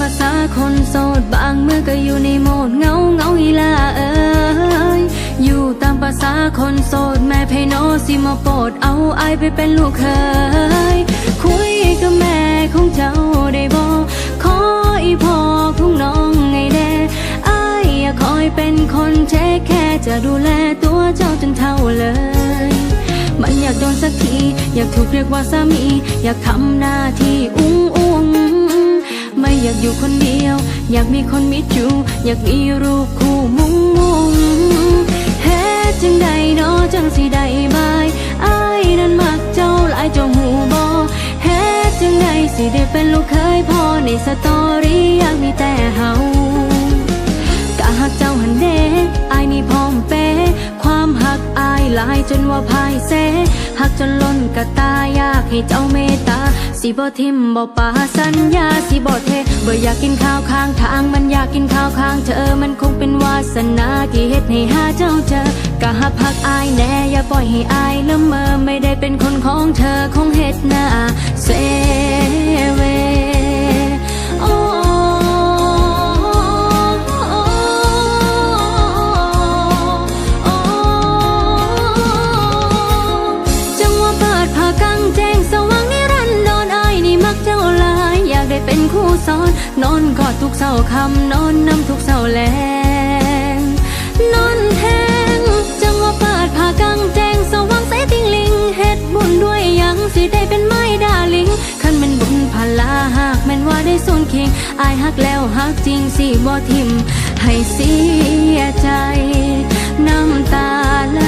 ภาษาคนโสดบางมือก็อยู่ในโหมดเงาเงาอีลาเอ้ยอยู่ตามภาษาคนโสดแม่ไพโนสิมาโปดเอาไอไปเป็นลูกเคยคุยกับแม่ของเจ้าได้บอขออีพ่อของน้องไงแน่ไออยาคอยเป็นคนเทคแค่จะดูแลตัวเจ้าจนเท่าเลยมันอยากโดนสักที อยากถูกเรียกว่าสามี อยากทำหน้าที่อู อยากอยู่คนเดียว อยากมีคนมิดอยู่อยากมีรูปคู่มุงมุงเฮ็ดจังใดเนาะจังสิได้บายอายนั้นมักเจ้าหลายเจ้าหูบอเฮ็ดจังใดสิได้เป็นลูกเคยพ่อในสตอรี่อยากมีแต่เฮากะหักเจ้าหันเดอายนี่พร้อมเปย์ความหักอายหลายจนว่าพายเซหักจนล้นกะตาอยากให้เจ้าเมตตา สิบ่ทิมบ่ปาสัญญาสิบ่เทบ่อยากกินข้าวข้างทางมันอยากกินข้าวข้างเธอมันคงเป็นวาสนาที่เฮ็ดให้หาเจ้าเจอกะหักพักอายแน่อย่าปล่อยให้อายละเมอไม่ได้เป็นคนของเธอคงเฮ็ดหน้าเซเว นคู่ซ้อน นอนกอดทุกเศร้าคำนอนน้ำทุกเศร้าแลงนอนแทงจังว่าปิดผ้ากังแจงสว่างใสติงลิงเฮ็ดบุญด้วยยังสิได้เป็นไม้ดาลิงคันแมันบุญพลาหากแม่นว่าได้สูนเคียงอายหักแล้วหักจริงสิบ่ทิมให้เสียใจ น้ำตาไหล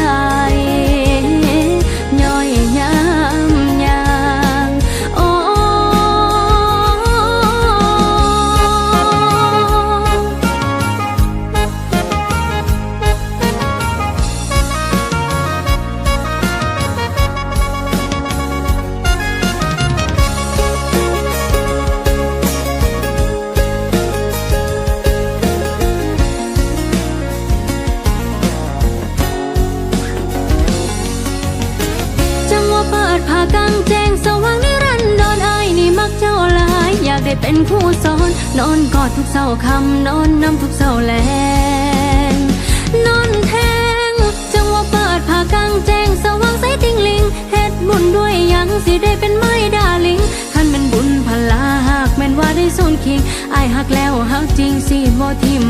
ผู้สอน นอนกอดทุกเศร้าคำนอนนำทุกเศร้าแลงนอนแทง จังว่าเปิดผ่ากลางแจ้งสว่างใสติงลิงเฮ็ดบุญด้วยยังสิได้เป็นไม้ดาลิงคันเป็นบุญพลาหากแม่นว่าได้สูนคิงไอหักแล้วหักจริงสิบ่ทิม